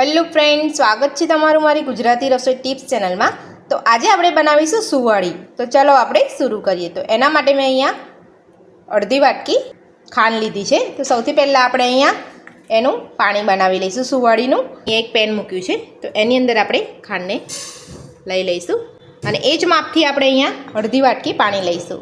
Hello friend, સ્વાગત છે તમારું મારી ગુજરાતી રસોઈ ટિપ્સ ચેનલમાં. તો આજે આપણે બનાવીશું સુવાળી. તો ચાલો આપણે શરૂ કરીએ. તો એના માટે મેં અહીંયા અડધી વાટકી ખાંડ લીધી છે. તો સૌથી પહેલાં આપણે અહીંયા એનું પાણી બનાવી લઈશું સુવાળીનું. એક પેન મૂક્યું છે. તો એની અંદર આપણે ખાંડને લઈ લઈશું. અને એ જ માપથી આપણે અહીંયા અડધી વાટકી પાણી લઈશું.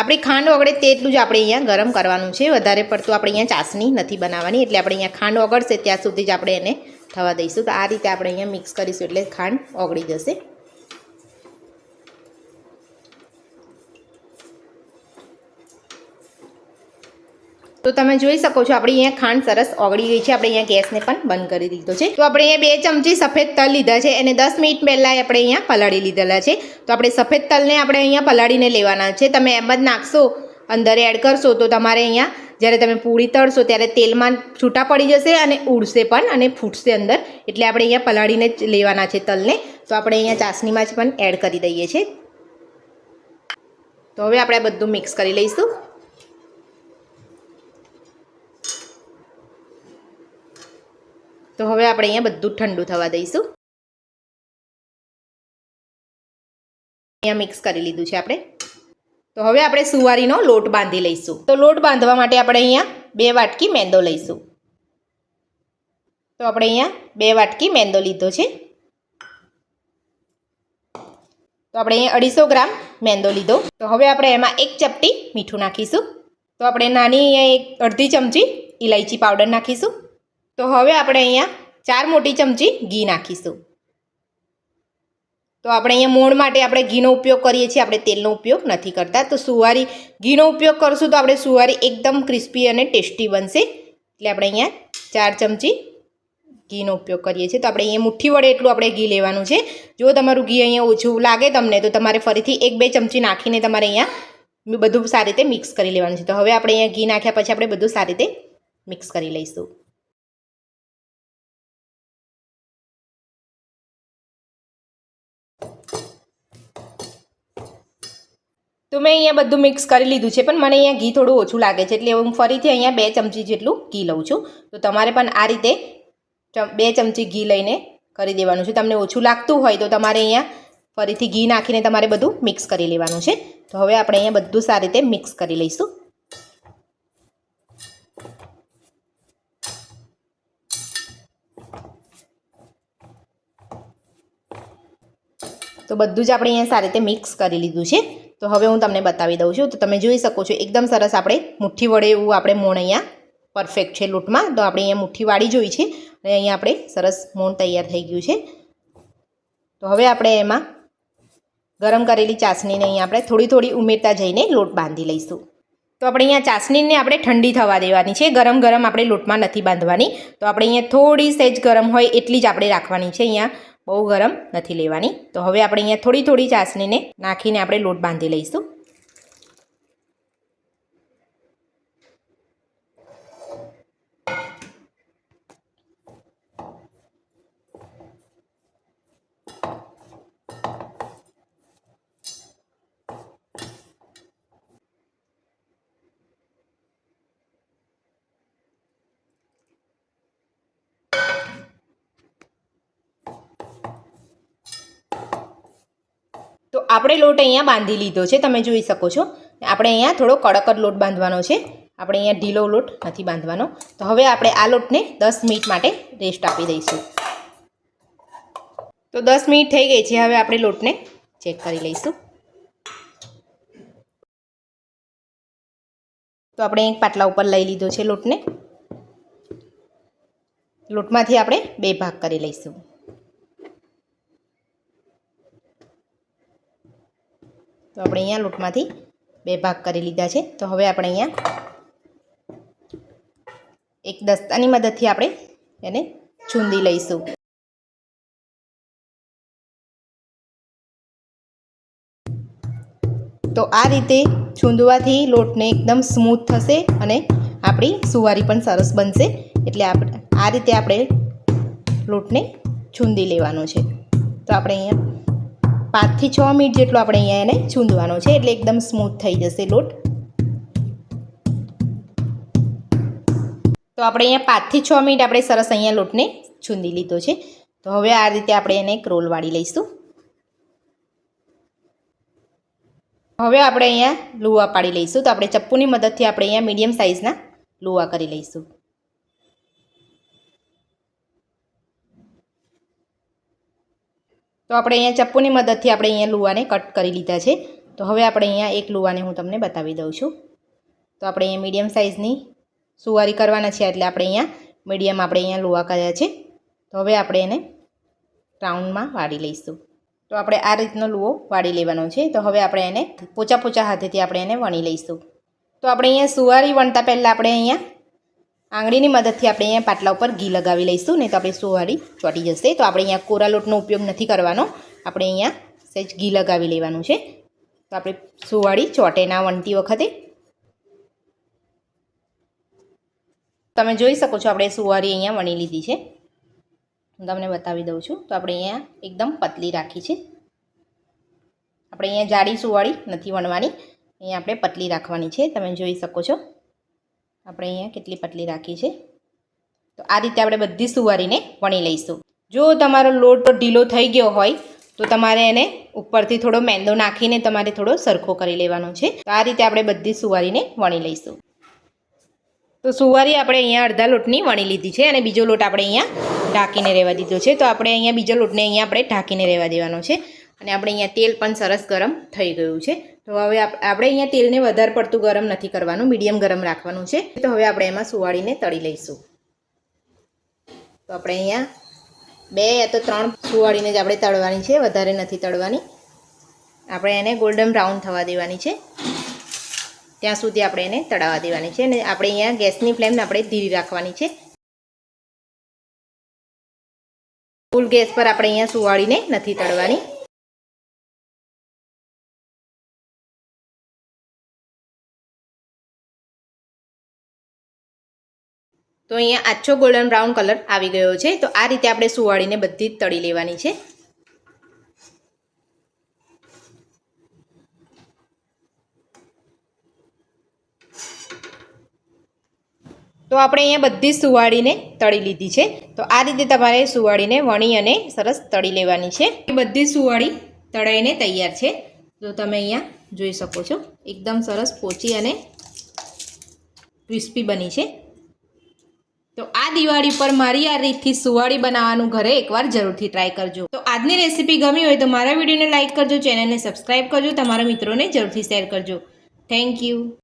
આપણી ખાંડ ઓગળે તેટલું જ આપણે અહીંયા ગરમ કરવાનું છે. વધારે પડતું આપણે અહીંયા ચાસણી નથી બનાવવાની. એટલે આપણે અહીંયા ખાંડ ઓગળશે ત્યાં સુધી જ આપણે એને થવા દઈશું. તો આ રીતે આપણે અહીંયા મિક્સ કરીશું એટલે ખાંડ ઓગળી જશે. તો તમે જોઈ શકો છો, આપણે અહીંયા ખાંડ સરસ ઓગળી ગઈ છે. આપણે અહીંયા ગેસને પણ બંધ કરી દીધો છે. તો આપણે અહીંયા બે ચમચી સફેદ તલ લીધા છે અને દસ મિનિટ પહેલાં આપણે અહીંયા પલાળી લીધેલા છે. તો આપણે સફેદ તલને આપણે અહીંયા પલાળીને લેવાના છે. તમે એમ જ નાખશો, અંદર એડ કરશો તો તમારે અહીંયા જ્યારે તમે પૂરી તળશો ત્યારે તેલમાં છૂટા પડી જશે અને ઉડશે પણ અને ફૂટશે અંદર. એટલે આપણે અહીંયા પલાળીને જ લેવાના છે તલને. તો આપણે અહીંયા ચાસણીમાં જ પણ એડ કરી દઈએ છીએ. તો હવે આપણે બધું મિક્સ કરી લઈશું તો હવે આપણે અહીંયા બધું ઠંડુ થવા દઈશું. અહીંયા મિક્સ કરી લીધું છે આપણે. તો હવે આપણે સુવારીનો લોટ બાંધી લઈશું. તો લોટ બાંધવા માટે આપણે અહીંયા બે વાટકી મેંદો લઈશું. તો આપણે અહીંયા બે વાટકી મેંદો લીધો છે. તો આપણે અહીંયા અઢીસો ગ્રામ મેંદો લીધો. તો હવે આપણે એમાં એક ચપટી મીઠું નાખીશું. તો આપણે નાની અહીંયા એક અડધી ચમચી ઇલાયચી પાવડર નાખીશું. તો હવે આપણે અહીંયા ચાર મોટી ચમચી ઘી નાખીશું. તો આપણે અહીંયા મોણ માટે આપણે ઘીનો ઉપયોગ કરીએ છીએ. આપણે તેલનો ઉપયોગ નથી કરતા. તો સુવારી ઘીનો ઉપયોગ કરશું તો આપણે સુવારી એકદમ ક્રિસ્પી અને ટેસ્ટી બનશે. એટલે આપણે અહીંયા ચાર ચમચી ઘીનો ઉપયોગ કરીએ છીએ. તો આપણે અહીંયા મુઠ્ઠી વડે એટલું આપણે ઘી લેવાનું છે. જો તમારું ઘી અહીંયા ઓછું લાગે તમને, તો તમારે ફરીથી એક બે ચમચી નાખીને તમારે અહીંયા બધું સારી રીતે મિક્સ કરી લેવાનું છે. તો હવે આપણે અહીંયા ઘી નાખ્યા પછી આપણે બધું સારી રીતે મિક્સ કરી લઈશું. તો મેં અહીંયા બધું મિક્સ કરી લીધું છે, પણ મને અહીંયા ઘી થોડું ઓછું લાગે છે, એટલે હું ફરીથી અહીંયા બે ચમચી જેટલું ઘી લઉં છું. તો તમારે પણ આ રીતે બે ચમચી ઘી લઈને કરી દેવાનું છે. તમને ઓછું લાગતું હોય તો તમારે અહીંયા ફરીથી ઘી નાખીને તમારે બધું મિક્સ કરી લેવાનું છે. તો હવે આપણે અહીંયા બધું સારી રીતે મિક્સ કરી લઈશું. તો બધું જ આપણે અહીંયા સારી રીતે મિક્સ કરી લીધું છે. તો હવે હું તમને બતાવી દઉં છું. તો તમે જોઈ શકો છો, એકદમ સરસ આપણે મુઠ્ઠી વડે એવું આપણે મોણ અહીંયા પરફેક્ટ છે લોટમાં. તો આપણે અહીંયા મુઠ્ઠી વાળી જોઈ છે. અને અહીંયા આપણે સરસ મોણ તૈયાર થઈ ગયું છે. તો હવે આપણે એમાં ગરમ કરેલી ચાસણીને અહીંયા આપણે થોડી થોડી ઉમેરતા જઈને લોટ બાંધી લઈશું. તો આપણે અહીંયા ચાસણીને આપણે ઠંડી થવા દેવાની છે. ગરમ ગરમ આપણે લોટમાં નથી બાંધવાની. તો આપણે અહીંયા થોડી સહેજ ગરમ હોય એટલી જ આપણે રાખવાની છે અહીંયા. બહુ ગરમ નથી લેવાની. તો હવે આપણે અહીંયા થોડી થોડી ચાસણીને નાખીને આપણે લોટ બાંધી લઈશું તો આપણે લોટ અહીંયા બાંધી લીધો છે, તમે જોઈ શકો છો. આપણે અહીંયા થોડો કડક જ લોટ બાંધવાનો છે. આપણે અહીંયા ઢીલો લોટ નથી બાંધવાનો. તો હવે આપણે આ લોટને દસ મિનિટ માટે રેસ્ટ આપી દઈશું. તો દસ મિનિટ થઈ ગઈ છે, હવે આપણે લોટને ચેક કરી લઈશું. તો આપણે એક પાટલા ઉપર લઈ લીધો છે લોટને. લોટમાંથી આપણે બે ભાગ કરી લઈશું. તો આપણે અહીંયા લોટમાંથી બે ભાગ કરી લીધા છે. તો હવે આપણે અહીંયા એક દસ્તાની મદદથી આપણે એને છૂંદી લઈશું. તો આ રીતે છૂંદવાથી લોટને એકદમ સ્મૂથ થશે અને આપણી સુવારી પણ સરસ બનશે. એટલે આપણે આ રીતે આપણે લોટને છૂંદી લેવાનો છે. તો આપણે અહીંયા પાંચથી છ મિનિટ જેટલો આપણે અહીંયા એને છૂંદવાનો છે, એટલે એકદમ સ્મૂથ થઈ જશે લોટ. તો આપણે અહીંયા પાંચથી છ મિનિટ આપણે સરસ અહીંયા લોટને છૂંદી લીધો છે. તો હવે આ રીતે આપણે એને એક રોલ વાળી લઈશું. હવે આપણે અહીંયા લુવા પાડી લઈશું. તો આપણે ચપ્પુની મદદથી આપણે અહીંયા મીડિયમ સાઇઝના લુવા કરી લઈશું. તો આપણે અહીંયા ચપ્પુની મદદથી આપણે અહીંયા લુવાને કટ કરી લીધા છે. તો હવે આપણે અહીંયા એક લુવાને હું તમને બતાવી દઉં છું. તો આપણે અહીંયા મીડિયમ સાઇઝની સુવારી કરવાના છે એટલે આપણે અહીંયા મીડિયમ આપણે અહીંયા લુવા કર્યા છે. તો હવે આપણે એને રાઉન્ડમાં વાળી લઈશું. તો આપણે આ રીતનો લુવો વાળી લેવાનો છે. તો હવે આપણે એને પોચા પોચા હાથેથી આપણે એને વણી લઈશું. તો આપણે અહીંયા સુવારી વણતા પહેલાં આપણે અહીંયા આંગળીની મદદથી આપણે અહીંયા પાટલા ઉપર ઘી લગાવી લઈશું, નહીં તો આપણે સુવાળી ચોટી જશે. તો આપણે અહીંયા કોરા લોટનો ઉપયોગ નથી કરવાનો. આપણે અહીંયા સહેજ ઘી લગાવી લેવાનું છે. તો આપણે સુવાળી ચોટેના વણતી વખતે. તમે જોઈ શકો છો આપણે સુવારી અહીંયા વણી લીધી છે. હું તમને બતાવી દઉં છું. તો આપણે અહીંયા એકદમ પતલી રાખી છે. આપણે અહીંયા જાડી સુવાળી નથી વણવાની. અહીંયા આપણે પતલી રાખવાની છે. તમે જોઈ શકો છો. આપણે અહીંયા કેટલી પતલી રાખી છે? તો આ રીતે આપણે બધી સુવારીને વણી લઈશું. જો તમારો લોટ ઢીલો થઈ ગયો હોય, તો તમારે એને ઉપરથી થોડો મેંદો નાખીને તમારે થોડો સરખો કરી લેવાનો છે. તો આ રીતે આપણે બધી સુવારીને વણી લઈશું. તો સુવારી આપણે અહીંયા અડધા લોટની વણી લીધી છે અને બીજો લોટ આપણે અહીંયા ઢાંકીને રહેવા દીધો છે. તો આપણે અહીંયા બીજો લોટને અહીંયા આપણે ઢાંકીને રહેવા દેવાનો છે. અને આપણે અહીંયા તેલ પણ સરસ ગરમ થઈ ગયું છે. તો હવે આપણે અહીંયા તેલને વધારે પડતું ગરમ નથી કરવાનું, મીડિયમ ગરમ રાખવાનું છે. તો હવે આપણે એમાં સુવાળીને તળી લઈશું. તો આપણે અહીંયા બે યા તો ત્રણ સુવાળીને જ આપણે તળવાની છે, વધારે નથી તળવાની. આપણે એને ગોલ્ડન બ્રાઉન થવા દેવાની છે. ત્યાં સુધી આપણે એને તળાવવા દેવાની છે અને આપણે અહીંયા ગેસની ફ્લેમને આપણે ધીરી રાખવાની છે. ફૂલ ગેસ પર આપણે અહીંયા સુવાળીને નથી તળવાની. તો અહીંયા આછો ગોલ્ડન બ્રાઉન કલર આવી ગયો છે. તો આ રીતે આપણે સુવાળીને બધી જ તળી લેવાની છે. તો આપણે અહીંયા બધી સુવાળીને તળી લીધી છે. તો આ રીતે તમારે સુવાળીને વણી અને સરસ તળી લેવાની છે. બધી સુવાળી તળાઈને તૈયાર છે. તો તમે અહીંયા જોઈ શકો છો. એકદમ સરસ પોચી અને ક્રિસ્પી બની છે. તો આ દિવાળી પર મારી આ રીતથી સુવાળી બનાવવાનું ઘરે એકવાર જરૂરથી ટ્રાય કરજો. તો આજની રેસીપી ગમી હોય તો મારા વિડીયોને લાઇક કરજો ચેનલને સબસ્ક્રાઈબ કરજો, તમારા મિત્રોને જરૂરથી શેર કરજો. Thank you